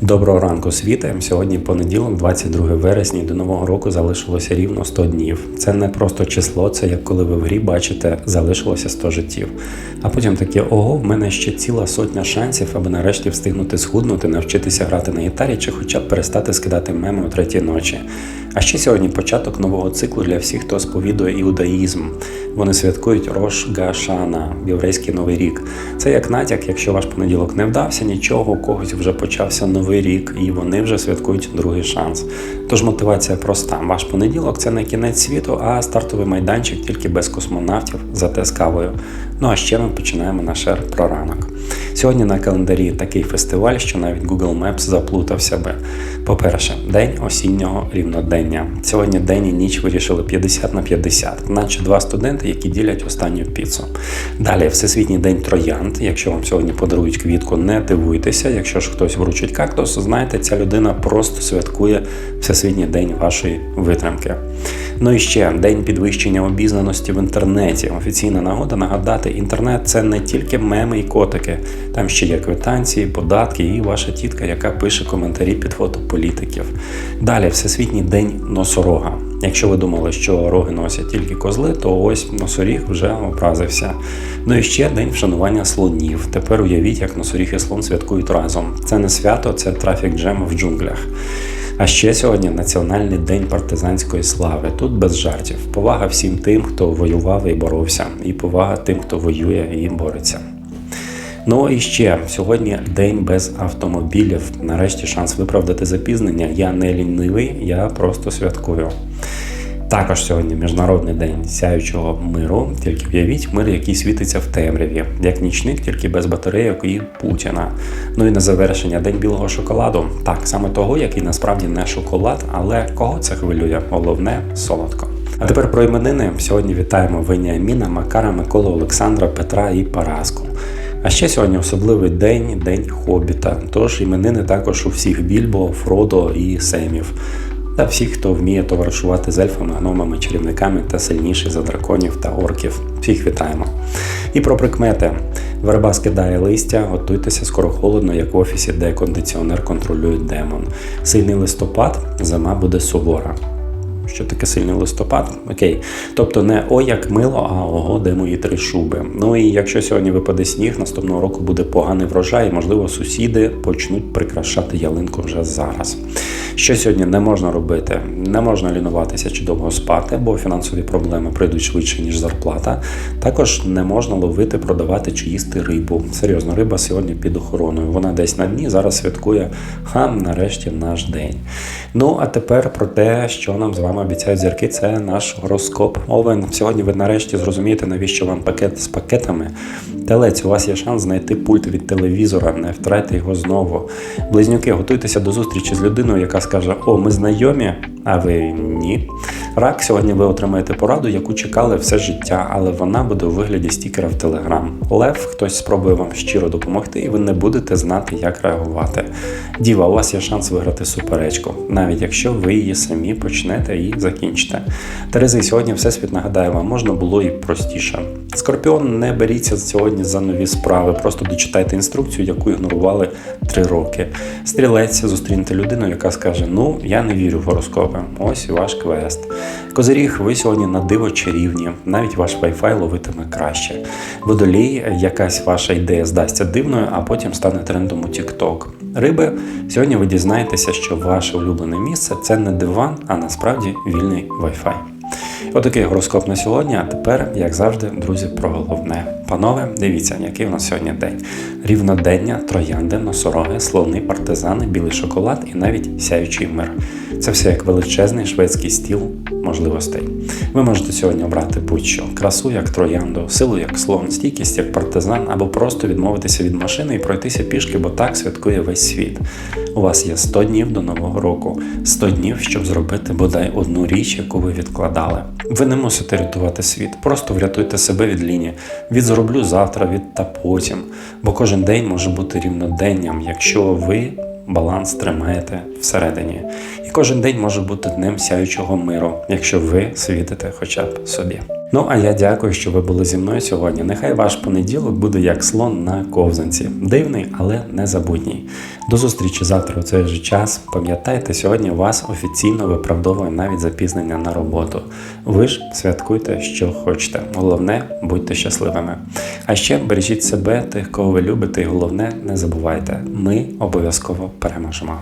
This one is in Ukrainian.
Доброго ранку, світе. Сьогодні понеділок, 22 вересня, до нового року залишилося рівно 100 днів. Це не просто число, це як коли ви в грі бачите, залишилося 100 життів. А потім таке ого, в мене ще ціла сотня шансів, аби нарешті встигнути схуднути, навчитися грати на гітарі чи хоча б перестати скидати меми о третій ночі. А ще сьогодні початок нового циклу для всіх, хто сповідує іудаїзм. Вони святкують Рош Гашана, єврейський новий рік. Це як натяк, якщо ваш понеділок не вдався, нічого, у когось вже почався новий рік, і вони вже святкують другий шанс. Тож мотивація проста: ваш понеділок це не кінець світу, а стартовий майданчик тільки без космонавтів, зате з кавою. Ну а ще ми починаємо наш ер про ранок. Сьогодні на календарі такий фестиваль, що навіть Google Maps заплутався би. По-перше, день осіннього рівнодення. Сьогодні день і ніч вирішили 50 на 50, наче два студенти, які ділять останню піцу. Далі Всесвітній день троянд. Якщо вам сьогодні подарують квітку, не дивуйтеся. Якщо ж хтось вручить кактус, знаєте, ця людина просто святкує Всесвітній день вашої витримки. Ну і ще день підвищення обізнаності в інтернеті. Офіційна нагода нагадати, інтернет це не тільки меми і котики. Там ще є квитанції, податки і ваша тітка, яка пише коментарі під фото політиків. Далі Всесвітній день носорога. Якщо ви думали, що роги носять тільки козли, то ось носоріг вже образився. Ну і ще день вшанування слонів. Тепер уявіть, як носоріг і слон святкують разом. Це не свято, це трафік джем в джунглях. А ще сьогодні Національний день партизанської слави. Тут без жартів. Повага всім тим, хто воював і боровся, і повага тим, хто воює і бореться. Ну і ще сьогодні день без автомобілів. Нарешті шанс виправдати запізнення. Я не лінивий, я просто святкую. Також сьогодні міжнародний день сяючого миру. Тільки уявіть мир, який світиться в темряві, як нічник, тільки без батарейок і Путіна. Ну і на завершення день білого шоколаду. Так, саме того, який насправді не шоколад, але кого це хвилює? Головне солодко. А тепер про іменини. Сьогодні вітаємо Веніаміна, Макара, Миколу, Олександра, Петра і Параску. А ще сьогодні особливий день день Хобіта. Тож іменини також у всіх Більбо, Фродо і Семів. Та всіх, хто вміє товаришувати з ельфами, гномами, чарівниками та сильніший за драконів та орків. Всіх вітаємо. І про прикмети. Верба скидає листя, готуйтеся скоро холодно, як в офісі, де кондиціонер контролює демон. Сильний листопад, зима буде сувора. Що таке сильний листопад? Окей. Тобто не о як мило, а ого, де мої три шуби. Ну і якщо сьогодні випаде сніг, наступного року буде поганий врожай, і можливо сусіди почнуть прикрашати ялинку вже зараз. Що сьогодні не можна робити? Не можна лінуватися чи довго спати, бо фінансові проблеми прийдуть швидше, ніж зарплата. Також не можна ловити, продавати чи їсти рибу. Серйозно, риба сьогодні під охороною. Вона десь на дні зараз святкує хам, нарешті наш день. Ну а тепер про те, що нам з вами обіцяють зірки, це наш гороскоп. Овен. Сьогодні ви нарешті зрозумієте, навіщо вам пакет з пакетами. Телець, у вас є шанс знайти пульт від телевізора, не втратьте його знову. Близнюки, готуйтеся до зустрічі з людиною, яка скаже: О, ми знайомі, а ви ні. Рак, сьогодні ви отримаєте пораду, яку чекали все життя, але вона буде у вигляді стікера в Телеграм. Лев, хтось спробує вам щиро допомогти, і ви не будете знати, як реагувати. Діва, у вас є шанс виграти суперечку, навіть якщо ви її самі почнете і закінчите. Терези, сьогодні всесвіт нагадає вам, можна було і простіше. Скорпіон, не беріться сьогодні за нові справи, просто дочитайте інструкцію, яку ігнорували три роки. Стрілець, зустріньте людину, яка скаже: Ну, я не вірю в гороскопи. Ось ваш квест. Козиріг, ви сьогодні на диво чарівні, навіть ваш Wi-Fi ловитиме краще. Водолій, якась ваша ідея здасться дивною, а потім стане трендом у TikTok. Риби, сьогодні ви дізнаєтеся, що ваше улюблене місце це не диван, а насправді вільний Wi-Fi. Отакий гороскоп на сьогодні. А тепер, як завжди, друзі, про головне. Панове, дивіться, який у нас сьогодні день. Рівнодення, троянди, носороги, слони, партизани, білий шоколад і навіть сяючий мир. Це все як величезний шведський стіл можливостей. Ви можете сьогодні обрати будь-що: красу як троянду, силу як слон, стійкість як партизан, або просто відмовитися від машини і пройтися пішки, бо так святкує весь світ. У вас є 100 днів до нового року, 100 днів, щоб зробити бодай одну річ, яку ви відкладали. Ви не мусите рятувати світ, просто врятуйте себе від лінії, від зроблю завтра, від та потім. Бо кожен день може бути рівноденням, якщо ви баланс тримаєте всередині. І кожен день може бути днем сяючого миру, якщо ви світите хоча б собі. Ну а я дякую, що ви були зі мною сьогодні. Нехай ваш понеділок буде як слон на ковзанці. Дивний, але незабутній. До зустрічі завтра у цей же час. Пам'ятайте, сьогодні вас офіційно виправдовує навіть запізнення на роботу. Ви ж святкуйте, що хочете. Головне, будьте щасливими. А ще бережіть себе, тих, кого ви любите, і головне, не забувайте, ми обов'язково переможемо.